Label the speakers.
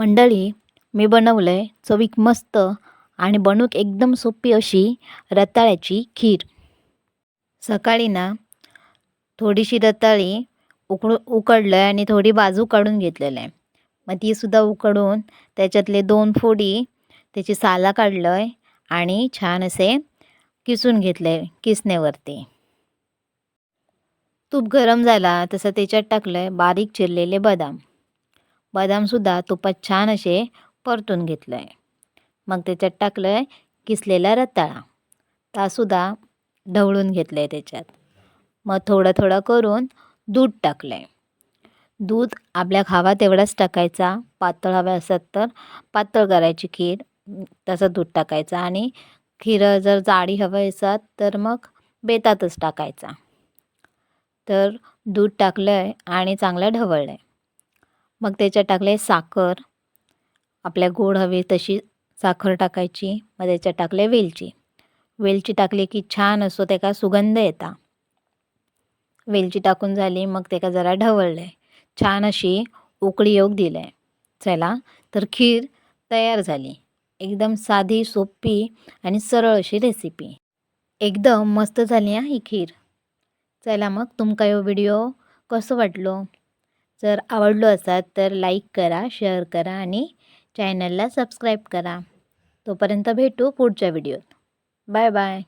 Speaker 1: मंडळी मी बनवलं आहे चवीक मस्त आणि बनवूक एकदम सोपी अशी रताळ्याची खीर. सकाळी ना थोडीशी रताळी उकळू उकडलं आहे आणि थोडी बाजू काढून घेतलेलं आहे मग तीसुद्धा उकडून त्याच्यातले दोन फोडी त्याची साला काढलं आहे आणि छान असे किसून घेतले किसण्यावरती. तूप गरम झाला तसं त्याच्यात टाकलं आहे बारीक चिरलेले बदाम. बदामसुद्धा तुपात छान असे परतून घेतलं आहे मग त्याच्यात टाकलं आहे किसलेला रताळा. तासुद्धा ढवळून घेतलं आहे त्याच्यात. मग थोडं थोडं करून दूध टाकलं आहे दूध आपल्या खावा तेवढाच टाकायचा. पातळ हव्या असत तर पातळ करायची खीर तसं दूध टाकायचं. आणि खीर जर जाडी हवं असत तर मग बेतातच टाकायचा. तर दूध टाकलं आहे आणि चांगलं ढवळलं आहे मग त्याच्यात टाकले साखर. आपल्या गोड हवी तशी साखर टाकायची. मग त्याच्यात टाकले वेलची. वेलची टाकली की छान असो त्याका सुगंध येता. वेलची टाकून झाली मग त्याका जरा ढवळलं छान अशी उकळी योग दिलं चला तर खीर तयार झाली. एकदम साधी सोपी आणि सरळ अशी रेसिपी एकदम मस्त झाली हा ही खीर. चला मग तुमका ह्यो व्हिडिओ कसं वाटलो? जर आवडलो असाल तर लाईक करा शेअर करा आणि चॅनलला सबस्क्राईब करा. तोपर्यंत भेटू पुढच्या व्हिडिओत. Bye bye.